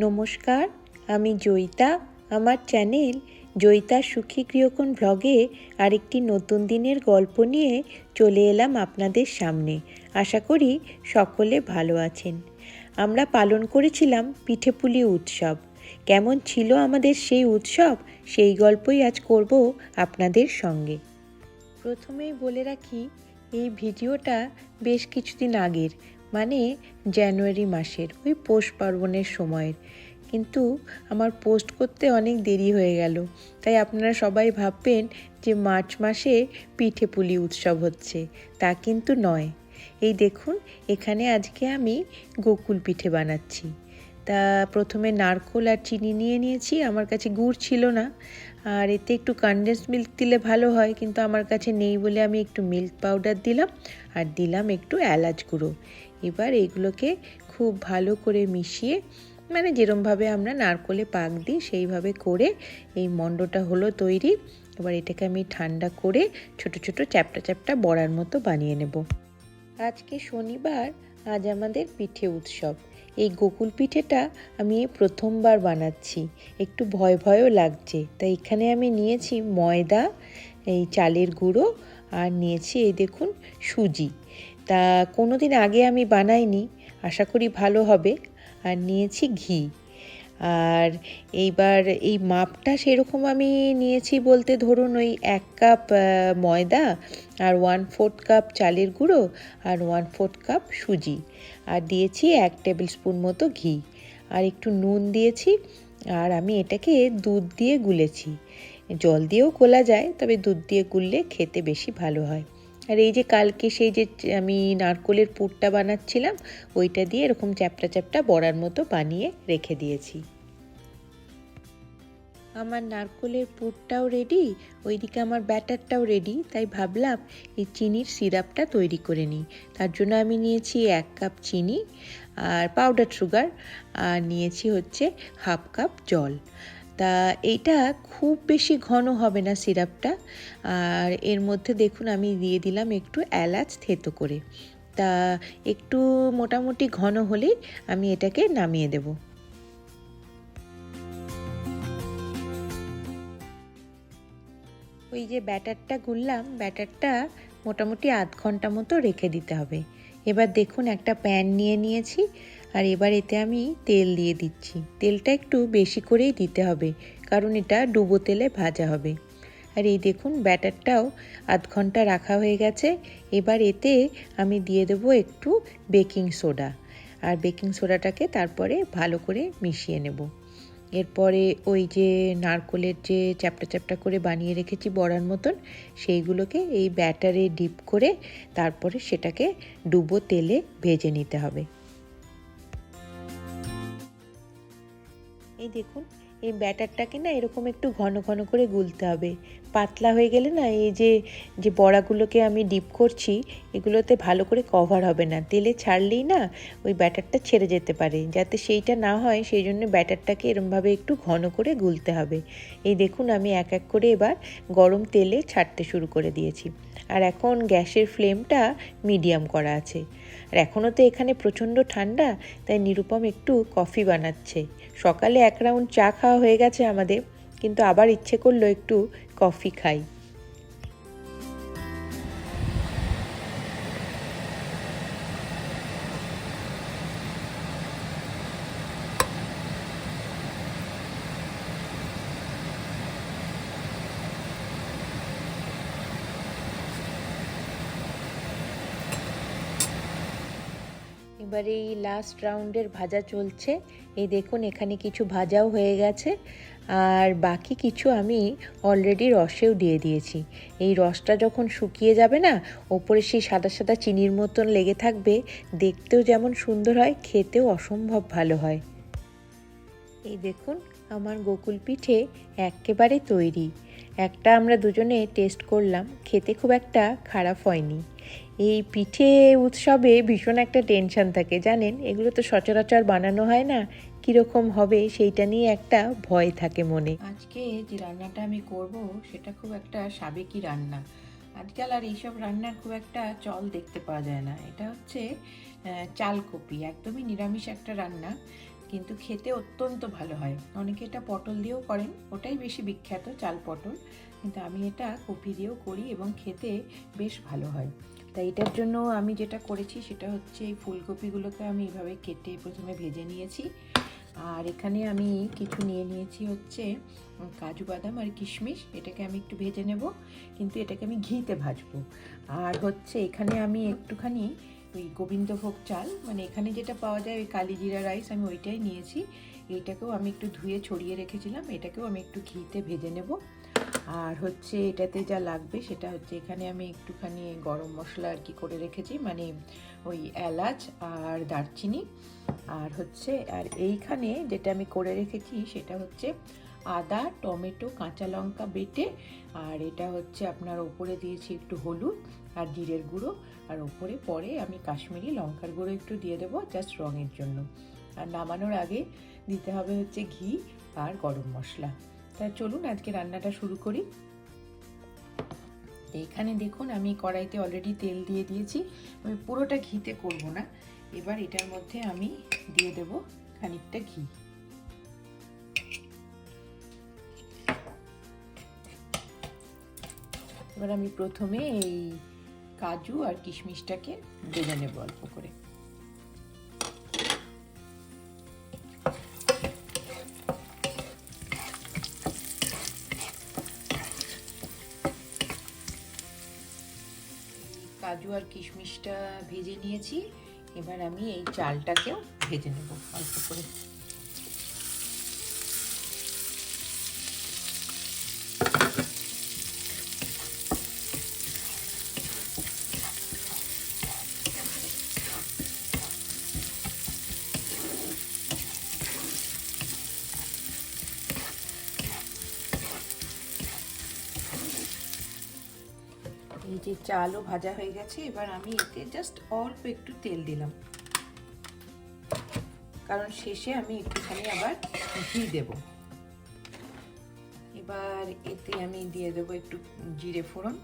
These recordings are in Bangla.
নমস্কার, আমি জয়িতা। আমার চ্যানেল জয়িতার সুখী গৃহকোণ ব্লগে আরেকটি নতুন দিনের গল্প নিয়ে চলে এলাম আপনাদের সামনে। আশা করি সকলে ভালো আছেন। আমরা পালন করেছিলাম পিঠেপুলি উৎসব। কেমন ছিল আমাদের সেই উৎসব? সেই গল্পই আজ করব আপনাদের সঙ্গে। প্রথমেই বলে রাখি, এই ভিডিওটা বেশ কিছুদিন আগের। মানে জানুয়ারি মাসের, ওই পৌষ পার্বণের সময়ের। কিন্তু আমার পোস্ট করতে অনেক দেরি হয়ে গেল। তাই আপনারা সবাই ভাববেন যে মার্চ মাসে পিঠে পুলি উৎসব হচ্ছে। তা কিন্তু নয়। এই দেখুন, এখানে আজকে আমি গোকুল পিঠে বানাচ্ছি। তা প্রথমে নারকোল আর চিনি নিয়ে নিয়েছি, আমার কাছে গুড় ছিল না। আর এতে একটু কনডেন্স মিল্ক দিলে ভালো হয়, কিন্তু আমার কাছে নেই বলে আমি একটু মিল্ক পাউডার দিলাম, আর দিলাম একটু এলাচ গুঁড়ো। এবার এইগুলোকে খুব ভালো করে মিশিয়ে মানে যেরমভাবে আমরা নারকোলে পাক দিই, সেইভাবে করে এই মণ্ডটা হলো তৈরি। এবার এটাকে আমি ঠান্ডা করে ছোট ছোট চ্যাপটা চ্যাপটা বড়ার মতো বানিয়ে নেব। আজকে শনিবার, আজ আমাদের পিঠে উৎসব। এই গোকুল পিঠেটা আমি প্রথমবার বানাচ্ছি। একটু ভয় ভয়ও লাগছে। তাই এখানে আমি নিয়েছি ময়দা, এই চালের গুঁড়ো, আর নিয়েছি এই দেখুন সুজি। তা কোনো দিন আগে আমি বানাইনি। আশা করি ভালো হবে। আর নিয়েছি ঘি। আর এইবার এই মাপটা সেরকম আমি নিয়েছি বলতে ধরুন ওই এক কাপ ময়দা আর ওয়ান ফোর্থ কাপ চালের গুঁড়ো আর ওয়ান ফোর্থ কাপ সুজি। আর দিয়েছি এক টেবিল স্পুন মতো ঘি। আর একটু নুন দিয়েছি আর আমি এটাকে দুধ দিয়ে গুলেছি। জল দিয়েও গোলা যায়, তবে দুধ দিয়ে গুললে খেতে বেশি ভালো হয়। আর এই যে কালকে সেই যে আমি নারকোলের পুরটা বানাচ্ছিলাম, ওইটা দিয়ে এরকম চ্যাপটা চ্যাপটা বড়ার মতো বানিয়ে রেখে দিয়েছি। আমার নারকোলের পুরটাও রেডি ওইদিকে আমার ব্যাটারটাও রেডি তাই ভাবলাম এই চিনির সিরাপটা তৈরি করে নিই। তার জন্য আমি নিয়েছি এক কাপ চিনি আর পাউডার সুগার আর নিয়েছি হচ্ছে হাফ কাপ জল। তা এইটা খুব বেশি ঘন হবে না সিরাপটা। আর এর মধ্যে দেখুন আমি দিয়ে দিলাম একটু এলাচ থেতো করে। তা একটু মোটামুটি ঘন হলেই আমি এটাকে নামিয়ে দেব। ওই যে ব্যাটারটা গুললাম, ব্যাটারটা মোটামুটি আধ ঘণ্টা মতো রেখে দিতে হবে। এবার দেখুন একটা প্যান নিয়ে নিয়েছি। আর এবার এতে আমি তেল দিয়ে দিচ্ছি। তেলটা একটু বেশি করেই দিতে হবে, কারণ এটা ডুবো তেলে ভাজা হবে। আর এই দেখুন, ব্যাটারটাও আধ ঘণ্টা রাখা হয়ে গেছে। এবার এতে আমি দিয়ে দেবো একটু বেকিং সোডা। আর বেকিং সোডাটাকে তারপরে ভালো করে মিশিয়ে নেব। এরপরে ওই যে নারকোলের যে চ্যাপটা চ্যাপটা করে বানিয়ে রেখেছি বড়ার মতন, সেইগুলোকে এই ব্যাটারে ডিপ করে তারপরে সেটাকে ডুবো তেলে ভেজে নিতে হবে। এই দেখুন, এই ব্যাটারটাকে না এরকম একটু ঘন ঘন করে গুলতে হবে। পাতলা হয়ে গেলে না এই যে যে বড়াগুলোকে আমি ডিপ করছি, এগুলোতে ভালো করে কভার হবে না। তেলে ছাড়লেই না ওই ব্যাটারটা ছেড়ে যেতে পারে। যাতে সেইটা না হয়, সেই জন্য ব্যাটারটাকে এরমভাবে একটু ঘন করে গুলতে হবে। এই দেখুন, আমি এক এক করে এবার গরম তেলে ছাড়তে শুরু করে দিয়েছি। আর এখন গ্যাসের ফ্লেমটা মিডিয়াম করা আছে। আর এখনও তো এখানে প্রচণ্ড ঠান্ডা, তাই নিরুপম একটু কফি বানাচ্ছে। সকালে এক রাউন্ড চা খাওয়া হয়ে গেছে আমাদের, কিন্তু আবার ইচ্ছে করল একটু কফি খাই। এবারে এই লাস্ট রাউন্ডের ভাজা চলছে। এই দেখুন, এখানে কিছু ভাজাও হয়ে গেছে। আর বাকি কিছু আমি অলরেডি রসেও দিয়ে দিয়েছি। এই রসটা যখন শুকিয়ে যাবে না, ওপরে সেই সাদা সাদা চিনির মতন লেগে থাকবে, দেখতেও যেমন সুন্দর হয়, খেতেও অসম্ভব ভালো হয়। এই দেখুন, আমার গোকুল পিঠে একেবারে তৈরি। একটা আমরা দুজনে টেস্ট করলাম, খেতে খুব একটা খারাপ হয়নি। এই পিঠে উৎসবে ভীষণ একটা টেনশন থাকে, জানেন? এগুলো তো সচরাচর বানানো হয় না। কীরকম হবে সেইটা নিয়ে একটা ভয় থাকে মনে। আজকে যে রান্নাটা আমি করব, সেটা খুব একটা সাবেকি রান্না। আজকাল আর এইসব রান্নার খুব একটা চল দেখতে পাওয়া যায় না। এটা হচ্ছে চালকপি। একদমই নিরামিষ একটা রান্না, কিন্তু খেতে অত্যন্ত ভালো হয়। অনেকে এটা পটল দিয়েও করেন, ওটাই বেশি বিখ্যাত, চাল পটল। কিন্তু আমি এটা কপি দিয়েও করি এবং খেতে বেশ ভালো হয়। তাই এটার জন্য আমি যেটা করেছি সেটা হচ্ছে এই ফুলকপিগুলোকে আমি এভাবে কেটে প্রথমে ভেজে নিয়েছি। আর এখানে আমি কিছু নিয়ে নিয়েছি হচ্ছে কাজু বাদাম আর কিশমিশ। এটাকে আমি একটু ভেজে নেব, কিন্তু এটাকে আমি ঘিতে ভাজবো। আর হচ্ছে এখানে আমি একটুখানি ওই গোবিন্দভোগ চাল মানে এখানে যেটা পাওয়া যায় ওই কালিজিরা রাইস আমি ওইটাই নিয়েছি। এইটাকেও আমি একটু ধুয়ে ছড়িয়ে রেখেছিলাম, এটাকেও আমি একটু ঘিতে ভেজে নেব। আর হচ্ছে এটাতে যা লাগবে সেটা হচ্ছে এখানে আমি একটুখানি গরম মশলা আর কি করে রেখেছি মানে ওই এলাচ আর দারচিনি। আর হচ্ছে, আর এইখানে যেটা আমি করে রেখেছি সেটা হচ্ছে আদা, টমেটো, কাঁচা লঙ্কা বেটে, আর এটা হচ্ছে আপনার ওপরে দিয়েছি একটু হলুদ আর জিরের গুঁড়ো। আর ওপরে পরে আমি কাশ্মীরি লঙ্কার গুঁড়ো একটু দিয়ে দেবো জাস্ট রঙের জন্য। আর নামানোর আগে দিতে হবে হচ্ছে ঘি আর গরম মশলা। তা চলুন, আজকে রান্নাটা শুরু করি। এইখানে দেখুন, আমি কড়াইতে অলরেডি তেল দিয়ে দিয়েছি। আমি পুরোটা ঘিতে করব না। এবার এটার মধ্যে আমি দিয়ে দেব খানিকটা ঘি। এবার আমি প্রথমে এই কাজু আর কিশমিশটাকে ভেজে নেব অল্প করে। কাজু আর কিশমিশটা ভেজে নিয়েছি। এবার আমি এই চালটাকেও ভেজে নেব অল্প করে। এই যে চালও ভাজা হয়ে গেছে, এবার আমি এতে জাস্ট অল্প একটু তেল দিলাম। কারণ শেষে আমি একটুখানি আবার ঘি দেব। এবার এতে আমি দিয়ে দেবো একটু জিরে ফোড়ন।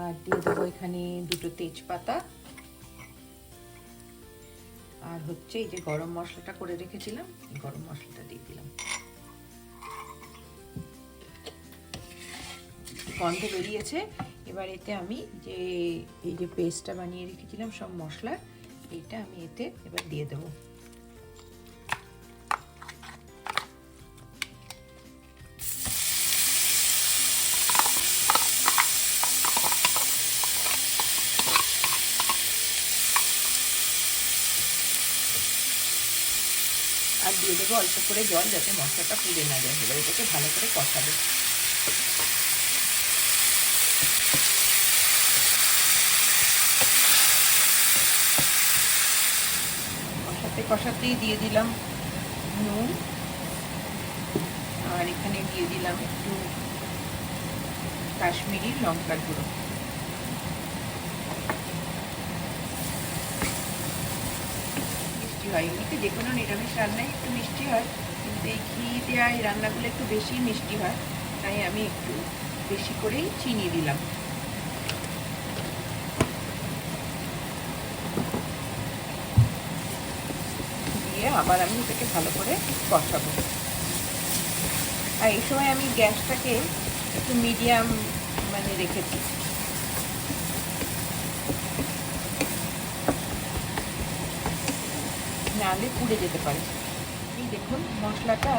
আর দিয়ে দেবো এখানে দুটো তেজপাতা। আর হচ্ছে এই যে গরম মশলাটা করে রেখেছিলাম গরম মশলাটা দিয়ে দিলাম। গন্ধ বেরিয়েছে। এবার এতে আমি যে, এই যে পেস্টটা বানিয়ে রেখেছিলাম সব মশলা, এটা আমি এতে এবার দিয়ে দেবো। আর দিয়ে দেবো অল্প করে জল যাতে মশলাটা পুড়ে না যায়। এবার এটাকে ভালো করে কষাবো। কষাতেই দিয়ে দিলাম নুন। আর এখানে দিয়ে দিলাম একটু কাশ্মীরি লঙ্কার গুঁড়ো। মিষ্টি হয়। এমনিতে যে কোনো নিরামিষ রান্নায় একটু মিষ্টি হয়, কিন্তু এই ঘি দেওয়া, এই রান্নাগুলো একটু বেশি মিষ্টি হয়, তাই আমি একটু বেশি করেই চিনি দিলাম দিয়ে আবার আমি এটাকে ভালো করে কষাবো। আর এই সময় আমি গ্যাসটাকে একটু মিডিয়াম মানে রেখেছি। নালে পুড়ে যেতে পারে। এই দেখুন, মশলাটা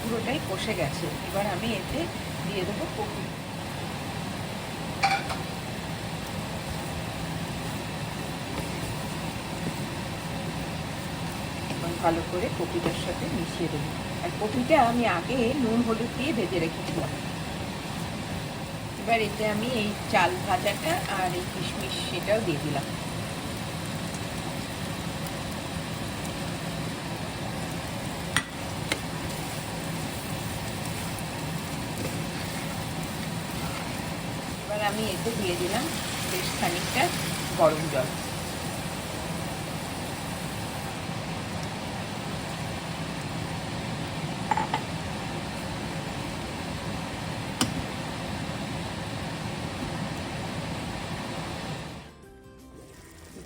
পুরোটাই কষে গেছে। এবার আমি এতে দিয়ে দেবো কপি এবং ভালো করে কপিটার সাথে মিশিয়ে দেবো। আর কপিটা আমি আগে নুন, হলুদ দিয়ে ভেজে রেখেছিলাম এবার এতে আমি এই চাল ভাজাটা আর এই কিশমিশ সেটাও দিয়ে দিলাম। এবার আমি এতে দিয়ে দিলাম বেশ খানিকটা গরম জল।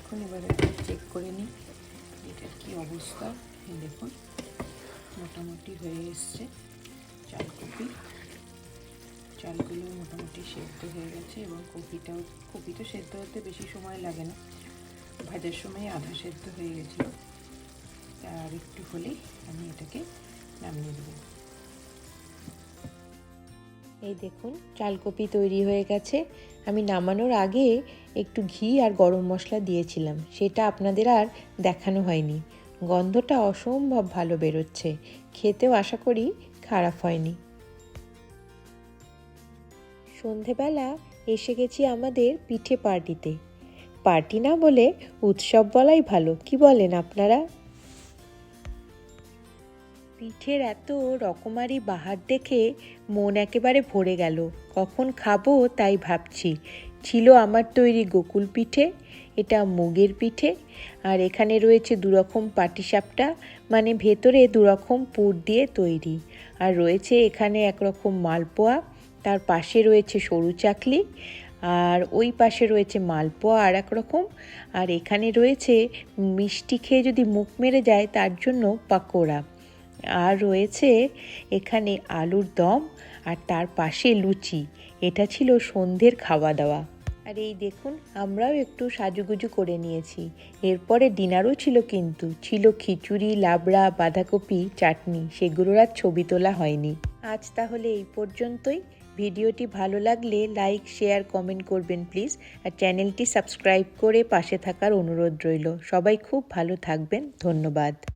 দেখুন এবার একটু চেক করে নিই এটার কি অবস্থা। দেখুন, মোটামুটি হয়ে এসছে চালকপি। চালগুলো মোটামুটি সেদ্ধ হয়ে গেছে এবং কপিটাও কপি তো সেদ্ধ হতে বেশি সময় লাগে না। ভাজার সময় আধা সেদ্ধ হয়ে গেছিল। আর একটু হলেই আমি এটাকে নামিয়ে দেবো। এই দেখুন, চালকপি তৈরি হয়ে গেছে। আমি নামানোর আগে একটু ঘি আর গরম মশলা দিয়েছিলাম। সেটা আপনাদের আর দেখানো হয়নি। গন্ধটা অসম্ভব ভালো বেরোচ্ছে। খেতেও আশা করি খারাপ হয়নি। সন্ধেবেলা এসে গেছি আমাদের পিঠে পার্টিতে। পার্টি না বলে উৎসব বলাই ভালো, কি বলেন আপনারা? পিঠের এত রকমারি বাহার দেখে মন একেবারে ভরে গেল। কখন খাব তাই ভাবছি। ছিল আমার তৈরি গোকুল পিঠে, এটা মুগের পিঠে, আর এখানে রয়েছে দুরকম পাটিসাপটা মানে ভেতরে দুরকম পুর দিয়ে তৈরি। আর রয়েছে এখানে একরকম মালপোয়া, তার পাশে রয়েছে সরু চাকলি, আর ওই পাশে রয়েছে মালপোয়া আর এক রকম আর এখানে রয়েছে মিষ্টি খেয়ে যদি মুখ মেরে যায়, তার জন্য পাকোড়া। আর রয়েছে এখানে আলুর দম আর তার পাশে লুচি। এটা ছিল সন্ধ্যের খাওয়া দাওয়া। আর এই দেখুন, আমরাও একটু সাজুগুজু করে নিয়েছি। এরপরে ডিনারও ছিল কিন্তু। ছিল খিচুড়ি, লাবড়া, বাঁধাকপি, চাটনি। সেগুলোর আর ছবি তোলা হয়নি। আজ তাহলে এই পর্যন্তই। ভিডিওটি ভালো লাগলে লাইক, শেয়ার, কমেন্ট করবেন প্লিজ। আর চ্যানেলটি সাবস্ক্রাইব করে পাশে থাকার অনুরোধ রইল। সবাই খুব ভালো থাকবেন। ধন্যবাদ।